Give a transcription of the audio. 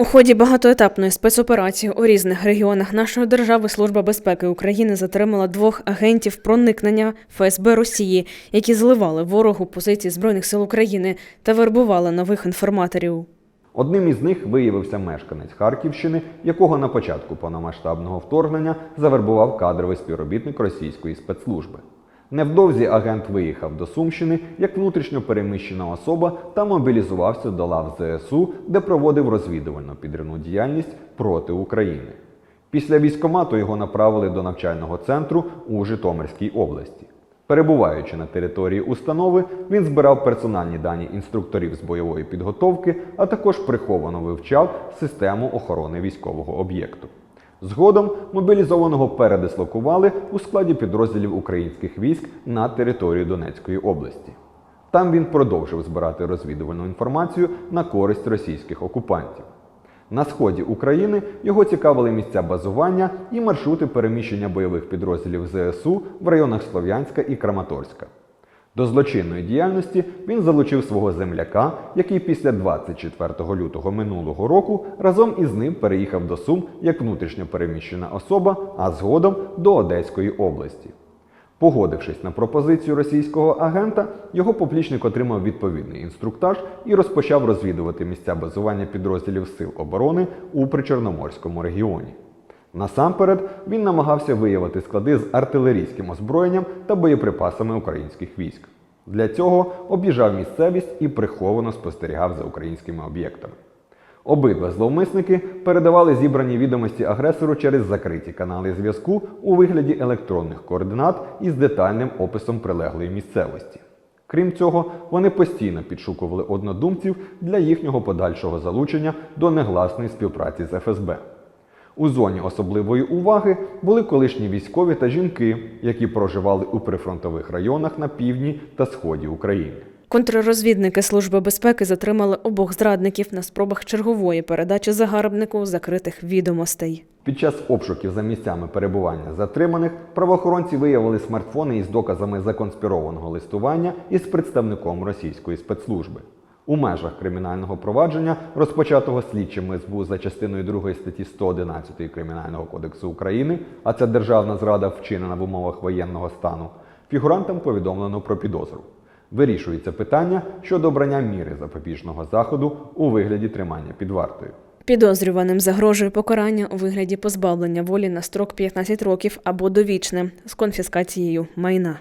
У ході багатоетапної спецоперації у різних регіонах нашої держави Служба безпеки України затримала двох агентів проникнення ФСБ Росії, які зливали ворогу позиції збройних сил України та вербували нових інформаторів. Одним із них виявився мешканець Харківщини, якого на початку повномасштабного вторгнення завербував кадровий співробітник російської спецслужби. Невдовзі агент виїхав до Сумщини як внутрішньо переміщена особа та мобілізувався до лав ЗСУ, де проводив розвідувальну підривну діяльність проти України. Після військомату його направили до навчального центру у Житомирській області. Перебуваючи на території установи, він збирав персональні дані інструкторів з бойової підготовки, а також приховано вивчав систему охорони військового об'єкту. Згодом мобілізованого передислокували у складі підрозділів українських військ на територію Донецької області. Там він продовжив збирати розвідувальну інформацію на користь російських окупантів. На сході України його цікавили місця базування і маршрути переміщення бойових підрозділів ЗСУ в районах Слов'янська і Краматорська. До злочинної діяльності він залучив свого земляка, який після 24 лютого минулого року разом із ним переїхав до Сум як внутрішньо переміщена особа, а згодом до Одеської області. Погодившись на пропозицію російського агента, його поплічник отримав відповідний інструктаж і розпочав розвідувати місця базування підрозділів Сил оборони у Причорноморському регіоні. Насамперед він намагався виявити склади з артилерійським озброєнням та боєприпасами українських військ. Для цього об'їжджав місцевість і приховано спостерігав за українськими об'єктами. Обидва зловмисники передавали зібрані відомості агресору через закриті канали зв'язку у вигляді електронних координат із детальним описом прилеглої місцевості. Крім цього, вони постійно підшукували однодумців для їхнього подальшого залучення до негласної співпраці з ФСБ. У зоні особливої уваги були колишні військові та жінки, які проживали у прифронтових районах на півдні та сході України. Контррозвідники Служби безпеки затримали обох зрадників на спробах чергової передачі загарбнику закритих відомостей. Під час обшуків за місцями перебування затриманих правоохоронці виявили смартфони із доказами законспірованого листування із представником російської спецслужби. У межах кримінального провадження, розпочатого слідчими СБУ за частиною 2 статті 111 Кримінального кодексу України, а це державна зрада вчинена в умовах воєнного стану, фігурантам повідомлено про підозру. Вирішується питання щодо обрання міри запобіжного заходу у вигляді тримання під вартою. Підозрюваним загрожує покарання у вигляді позбавлення волі на строк 15 років або довічне з конфіскацією майна.